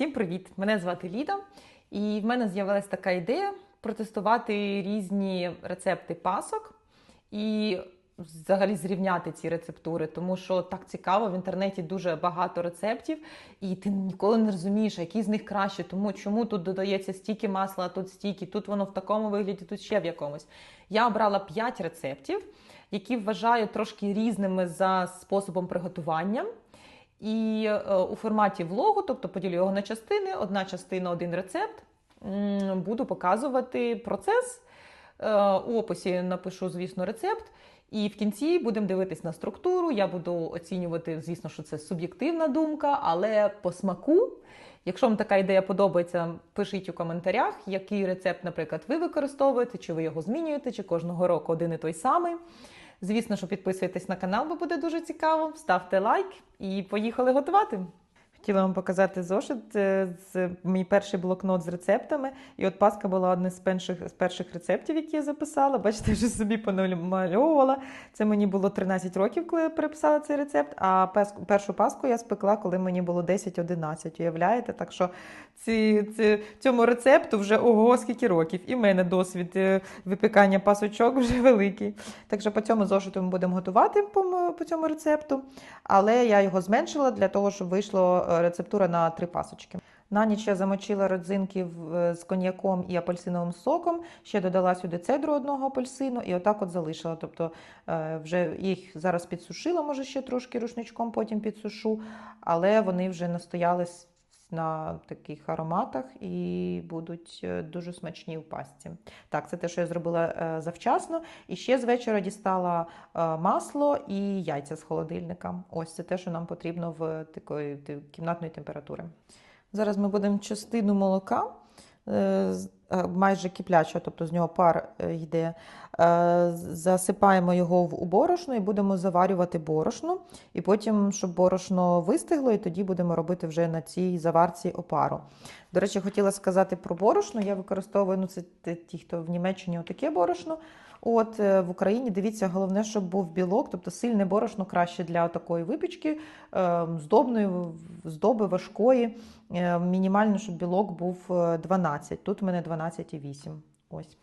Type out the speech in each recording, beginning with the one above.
Всім привіт! Мене звати Ліда, і в мене з'явилася така ідея протестувати різні рецепти пасок і взагалі зрівняти ці рецептури, тому що так цікаво, в інтернеті дуже багато рецептів, і ти ніколи не розумієш, які з них краще, тому чому тут додається стільки масла, тут стільки, тут воно в такому вигляді, тут ще в якомусь. Я обрала 5 рецептів, які вважаю трошки різними за способом приготування. І е, у форматі влогу, тобто поділю його на частини, одна частина, один рецепт. Буду показувати процес. Е, У описі напишу, звісно, рецепт. І в кінці будемо дивитись на структуру. Я буду оцінювати, звісно, що це суб'єктивна думка, але по смаку. Якщо вам така ідея подобається, пишіть у коментарях, який рецепт, наприклад, ви використовуєте, чи ви його змінюєте, чи кожного року один і той самий. Звісно, що підписуйтесь на канал, бо буде дуже цікаво. Ставте лайк і поїхали готувати. Хотіла вам показати зошит, е, з мій перший блокнот з рецептами. І от паска була одним з перших, з перших рецептів, які я записала. Бачите, вже собі понамальовувала. Це мені було 13 років, коли я переписала цей рецепт. А першу паску я спекла, коли мені було 10-11. Уявляєте? Так що ці, ці, цьому рецепту вже ого, скільки років. І в мене досвід е, випікання пасочок вже великий. Так що по цьому зошиту ми будемо готувати по, по цьому рецепту. Але я його зменшила для того, щоб вийшла рецептура на три пасочки. На ніч я замочила родзинки з коньяком і апельсиновим соком. Ще додала сюди цедру одного апельсину і отак от залишила. Тобто е, вже їх зараз підсушила, може ще трошки рушничком потім підсушу, але вони вже настоялись на таких ароматах і будуть е, дуже смачні в пасті. Так, це те, що я зробила е, завчасно. І ще з вечора дістала е, масло і яйця з холодильника. Ось це те, що нам потрібно в такої кімнатної температури. Зараз ми будемо частину молока, майже киплячого, тобто з нього пар е, йде. е, Засипаємо його в борошно і будемо заварювати борошно. І потім, щоб борошно вистигло, і тоді будемо робити вже на цій заварці опару. До речі, хотіла сказати про борошно. Я використовую ну, це ті, хто в Німеччині отаке борошно. От е, в Україні дивіться, головне, щоб був білок, тобто сильне борошно краще для такої випічки, е, здобної здоби важкої. Е, Мінімально, щоб білок був е, 12. Тут в мене 12,8. Ось.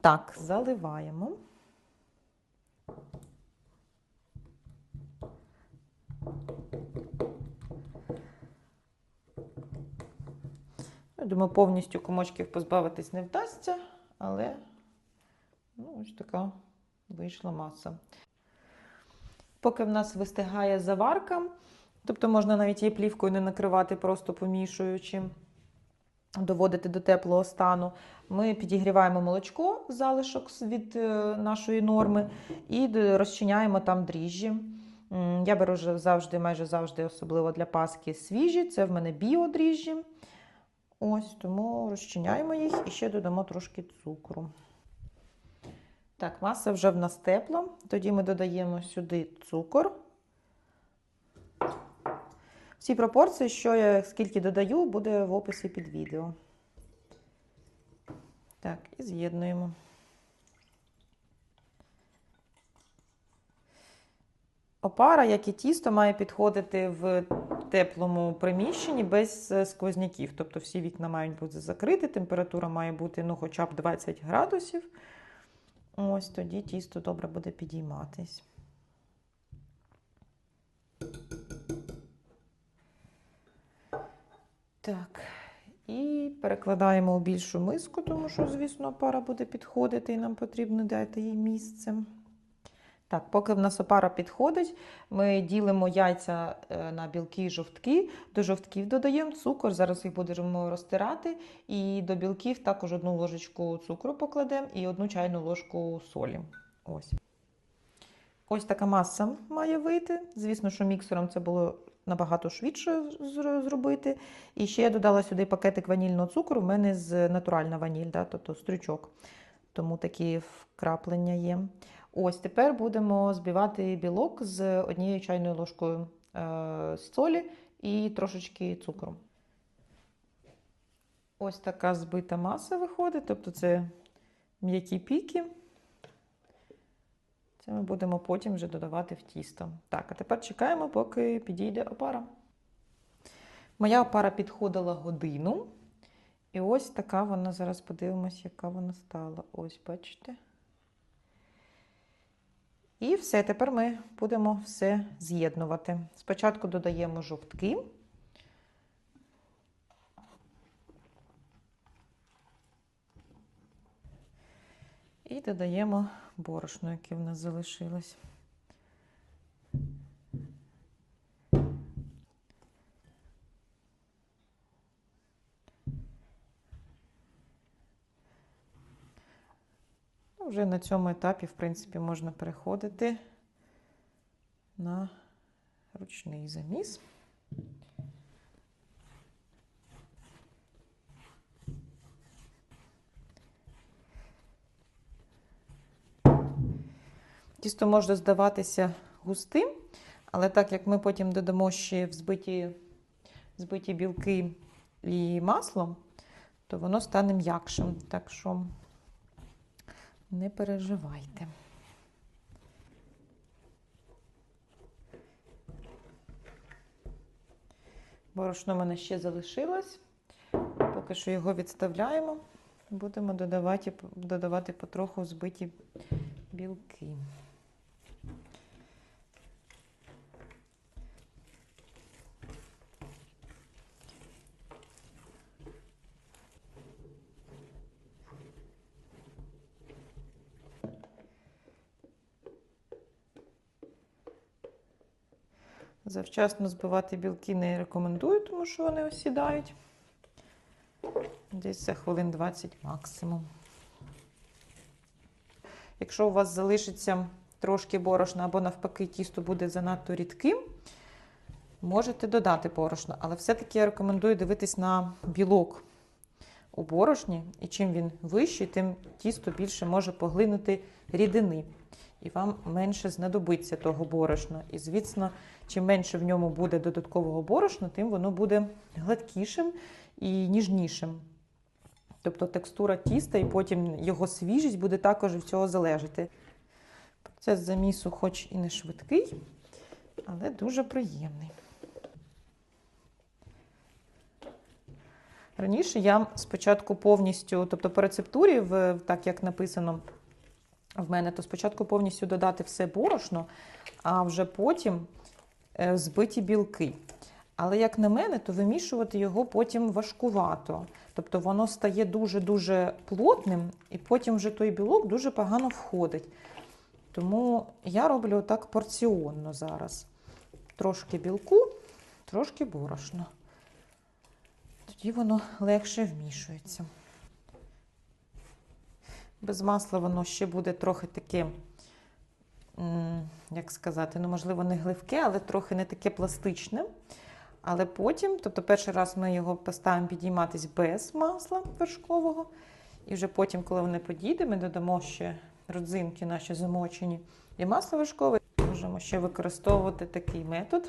Так, заливаємо. Я думаю, повністю комочків позбавитись не вдасться, але ну, ось така вийшла маса. Поки в нас вистигає заварка, тобто можна навіть її плівкою не накривати, просто помішуючи, доводити до теплого стану. Ми підігріваємо молочко, залишок від е, нашої норми, і розчиняємо там дріжджі. Я беру вже завжди, майже завжди, особливо для паски, свіжі. Це в мене біодріжджі. Ось, тому розчиняємо їх і ще додамо трошки цукру. Так, маса вже в нас тепла. Тоді ми додаємо сюди цукор. Всі пропорції, що я скільки додаю, буде в описі під відео. Так, і з'єднуємо. Опара, як і тісто, має підходити в теплому приміщенні без е, сквозняків. Тобто всі вікна мають бути закриті, температура має бути ну, хоча б 20 градусів. Ось тоді тісто добре буде підійматись. Так, і перекладаємо у більшу миску, тому що, звісно, пара буде підходити і нам потрібно дати їй місце. Так, поки в нас опара підходить, ми ділимо яйця е, на білки і жовтки. До жовтків додаємо цукор, зараз їх будемо розтирати. І до білків також одну ложечку цукру покладемо і одну чайну ложку солі. Ось. Ось така маса має вийти. Звісно, що міксером це було набагато швидше зробити. І ще я додала сюди пакетик ванільного цукру. У мене з натуральна ваніль, да, тобто стрючок. Тому такі вкраплення є. Ось тепер будемо збивати білок з однією чайною ложкою е, солі і трошечки цукру. Ось така збита маса виходить, тобто це м'які піки. Це ми будемо потім вже додавати в тісто. Так, а тепер чекаємо, поки підійде опара. Моя пара підходила годину. І ось така вона, зараз подивимось, яка вона стала. Ось, бачите. І все, тепер ми будемо все з'єднувати. Спочатку додаємо жовтки. І додаємо борошно, яке в нас залишилось. Вже на цьому етапі, в принципі, можна переходити на ручний заміс. Тісто може здаватися густим, але так як ми потім додамо ще взбиті, взбиті білки і масло, то воно стане м'якшим. Так що не переживайте. Борошно в мене ще залишилось. Поки що його відставляємо. Будемо додавати, додавати потроху збиті білки. Завчасно збивати білки не рекомендую, тому що вони осідають. Десь за хвилин 20 максимум. Якщо у вас залишиться трошки борошна або навпаки тісто буде занадто рідким, можете додати борошно. Але все-таки я рекомендую дивитись на білок у борошні. І чим він вищий, тим тісто більше може поглинути рідини. І вам менше знадобиться того борошна. І, звісно, чим менше в ньому буде додаткового борошна, тим воно буде гладкішим і ніжнішим. Тобто текстура тіста і потім його свіжість буде також від цього залежати. Процес замісу, хоч і не швидкий, але дуже приємний. Раніше я спочатку повністю, тобто по рецептурі, так як написано в мене, то спочатку повністю додати все борошно, а вже потім е, збиті білки. Але, як на мене, то вимішувати його потім важкувато. Тобто воно стає дуже-дуже плотним, і потім вже той білок дуже погано входить. Тому я роблю так порціонно зараз. Трошки білку, трошки борошно. Тоді воно легше вмішується. Без масла воно ще буде трохи таке, як сказати, ну, можливо, не гливке, але трохи не таке пластичне. Але потім, тобто перший раз ми його поставимо підійматись без масла вершкового. І вже потім, коли вони подійде, ми додамо ще родзинки наші замочені і масло вершкове. Можемо ще використовувати такий метод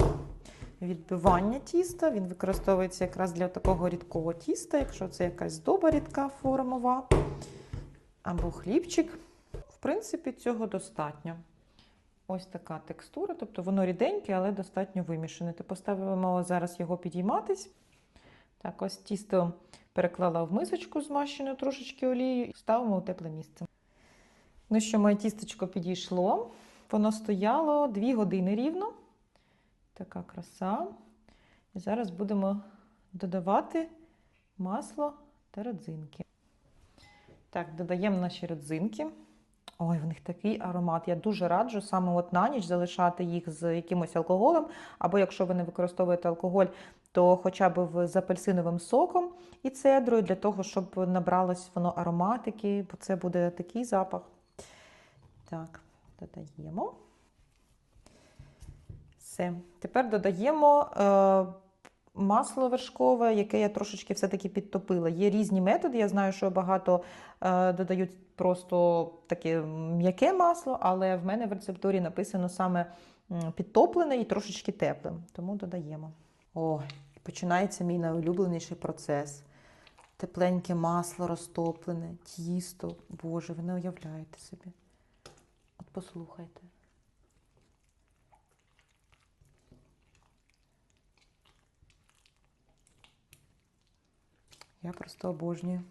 відбивання тіста. Він використовується якраз для такого рідкого тіста, якщо це якась здоба рідка формова або хлібчик. В принципі, цього достатньо. Ось така текстура, тобто воно ріденьке, але достатньо вимішане. Ти поставимо зараз його підійматись. Так, ось тісто переклала в мисочку, змащену трошечки олією, ставимо у тепле місце. Ну що, моє тістечко підійшло. Воно стояло 2 години рівно. Така краса. І зараз будемо додавати масло та родзинки. Так, додаємо наші родзинки. Ой, в них такий аромат. Я дуже раджу саме от на ніч залишати їх з якимось алкоголем. Або якщо ви не використовуєте алкоголь, то хоча б з апельсиновим соком і цедрою, для того, щоб набралось воно ароматики, бо це буде такий запах. Так, додаємо. Все. Тепер додаємо е, масло вершкове, яке я трошечки все-таки підтопила. Є різні методи. Я знаю, що багато е, додають просто таке м'яке масло, але в мене в рецептурі написано саме підтоплене і трошечки теплим. Тому додаємо. О, починається мій найулюбленіший процес. Тепленьке масло розтоплене, тісто. Боже, ви не уявляєте собі. От послухайте. Я просто обожнюю.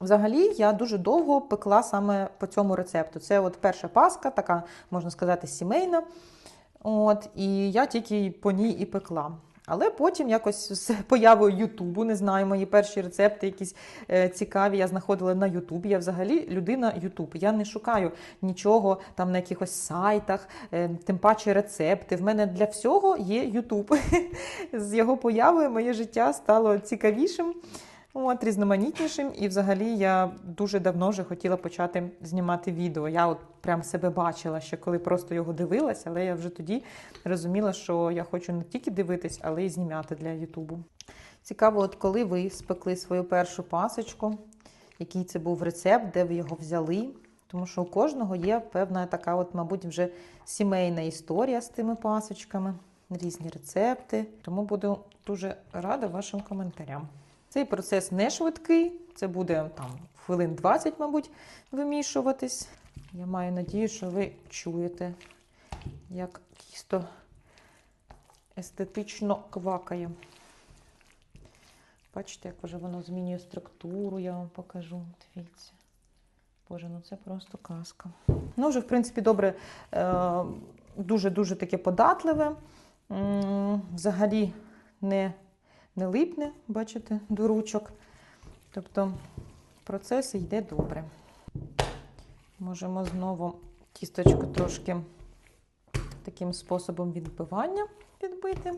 Взагалі, я дуже довго пекла саме по цьому рецепту. Це от перша паска, така, можна сказати, сімейна. От, і я тільки по ній і пекла. Але потім якось з появою Ютубу, не знаю, мої перші рецепти якісь е, цікаві, я знаходила на Ютубі. Я взагалі людина Ютуб. Я не шукаю нічого там на якихось сайтах, е, тим паче рецепти. В мене для всього є Ютуб. З його появою моє життя стало цікавішим. От, різноманітнішим, і взагалі я дуже давно вже хотіла почати знімати відео. Я от прям себе бачила, ще коли просто його дивилась, але я вже тоді розуміла, що я хочу не тільки дивитись, але й знімати для Ютубу. Цікаво, от коли ви спекли свою першу пасочку, який це був рецепт, де ви його взяли. Тому що у кожного є певна така, от, мабуть, вже сімейна історія з тими пасочками, різні рецепти. Тому буду дуже рада вашим коментарям. Цей процес не швидкий, це буде там хвилин 20, мабуть, вимішуватись. Я маю надію, що ви чуєте, як тісто естетично квакає. Бачите, як вже воно змінює структуру, я вам покажу. Дивіться. Боже, ну це просто казка. Ну, вже, в принципі, добре, е, дуже-дуже таке податливе. Взагалі не не липне, бачите, до ручок. Тобто процес йде добре. Можемо знову тісточку трошки таким способом відбивання відбити,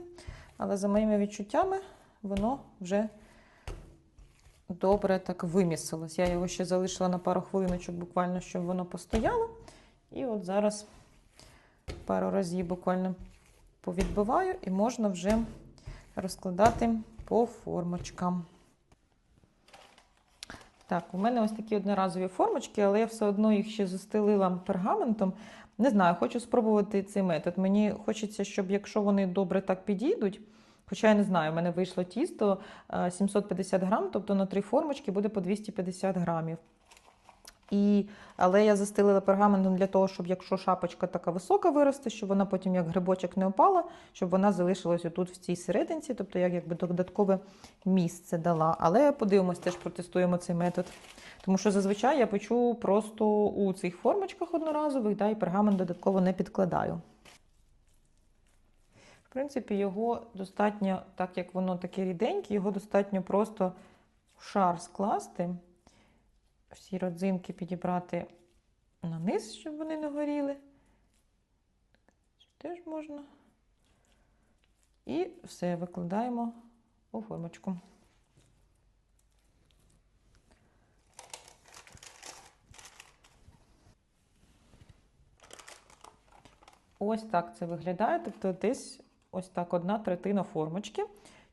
але за моїми відчуттями воно вже добре так вимісилось. Я його ще залишила на пару хвилиночок, буквально, щоб воно постояло. І от зараз пару разів буквально повідбиваю, і можна вже розкладати по формочкам. Так, у мене ось такі одноразові формочки, але я все одно їх ще застелила пергаментом. Не знаю, хочу спробувати цей метод. Мені хочеться, щоб якщо вони добре так підійдуть, хоча я не знаю, в мене вийшло тісто е, 750 грам, тобто на три формочки буде по 250 грамів. І, але я застелила пергаментом для того, щоб якщо шапочка така висока виросте, щоб вона потім як грибочок не опала, щоб вона залишилась отут в цій серединці, тобто як якби додаткове місце дала. Але подивимось, теж протестуємо цей метод. Тому що зазвичай я печу просто у цих формочках одноразових, да, і пергамент додатково не підкладаю. В принципі, його достатньо, так як воно таке ріденьке, його достатньо просто в шар скласти всі родзинки підібрати на низ, щоб вони не горіли. Теж можна. І все викладаємо у формочку. Ось так це виглядає. Тобто десь ось так одна третина формочки.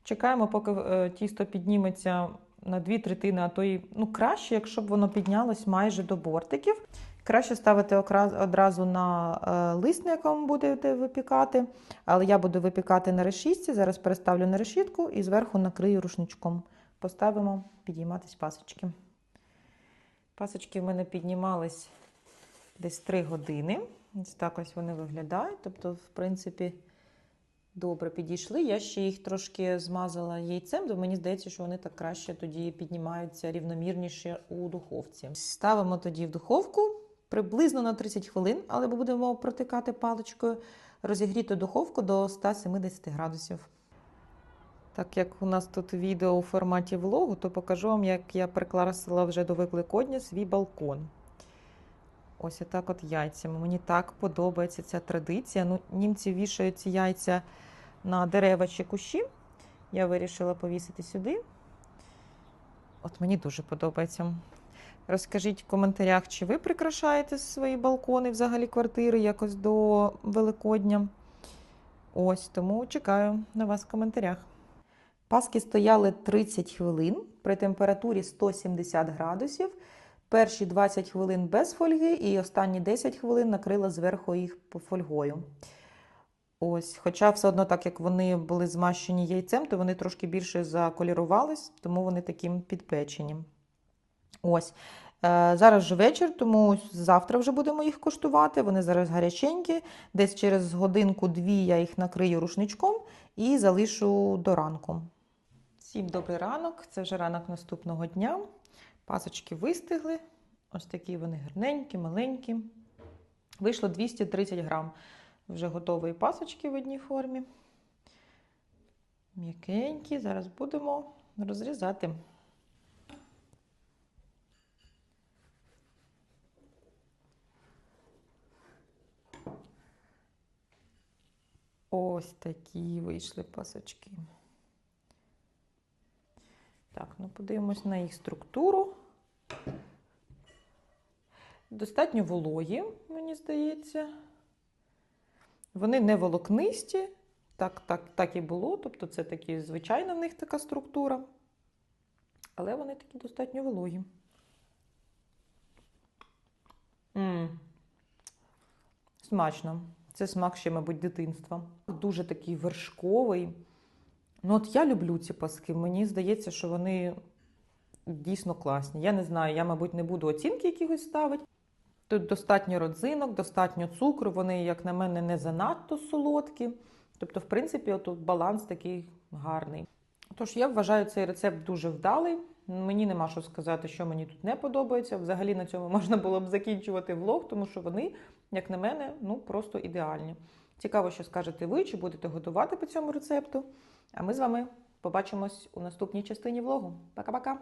Чекаємо, поки е, тісто підніметься на дві третини, а то і ну, краще, якщо б воно піднялось майже до бортиків. Краще ставити одразу на е, лист, на якому будете випікати. Але я буду випікати на решітці. Зараз переставлю на решітку і зверху накрию рушничком. Поставимо підійматись пасочки. Пасочки в мене піднімались десь 3 години. Ось так ось вони виглядають. Тобто, в принципі, добре підійшли. Я ще їх трошки змазала яйцем, то мені здається, що вони так краще тоді піднімаються рівномірніше у духовці. Ставимо тоді в духовку приблизно на 30 хвилин, але ми будемо протикати паличкою, розігріти духовку до 170 градусів. Так як у нас тут відео у форматі влогу, то покажу вам, як я прикласила вже до Великодня свій балкон. Ось отак от яйцями. Мені так подобається ця традиція. Ну, Німці вішають ці яйця на дерева чи кущі. Я вирішила повісити сюди. От мені дуже подобається. Розкажіть в коментарях, чи ви прикрашаєте свої балкони, взагалі квартири якось до Великодня. Ось, тому чекаю на вас в коментарях. Паски стояли 30 хвилин при температурі 170 градусів. Перші 20 хвилин без фольги і останні 10 хвилин накрила зверху їх фольгою. Ось, Хоча все одно, так як вони були змащені яйцем, то вони трошки більше заколірувались, тому вони таким підпечені. Ось. Е, зараз же вечір, тому завтра вже будемо їх коштувати. Вони зараз гаряченькі. Десь через годинку-дві я їх накрию рушничком і залишу до ранку. Всім добрий ранок. Це вже ранок наступного дня. Пасочки вистигли. Ось такі вони гарненькі, маленькі. Вийшло 230 грам вже готової пасочки в одній формі. М'якенькі. Зараз будемо розрізати. Ось такі вийшли пасочки. Так, ну подивимось на їх структуру. Достатньо вологі, мені здається. Вони не волокнисті, так, так, так і було. Тобто, це такі, звичайна в них така структура. Але вони такі достатньо вологі. м Смачно. Це смак ще, мабуть, дитинства. Дуже такий вершковий. Ну, от я люблю ці паски. Мені здається, що вони дійсно класні. Я не знаю, я, мабуть, не буду оцінки якихось ставити. Тут достатньо родзинок, достатньо цукру, вони, як на мене, не занадто солодкі. Тобто, в принципі, тут баланс такий гарний. Тож я вважаю цей рецепт дуже вдалий. Мені нема що сказати, що мені тут не подобається. Взагалі на цьому можна було б закінчувати влог, тому що вони, як на мене, ну просто ідеальні. Цікаво, що скажете ви, чи будете готувати по цьому рецепту. А ми з вами побачимось у наступній частині влогу. Пока-пока!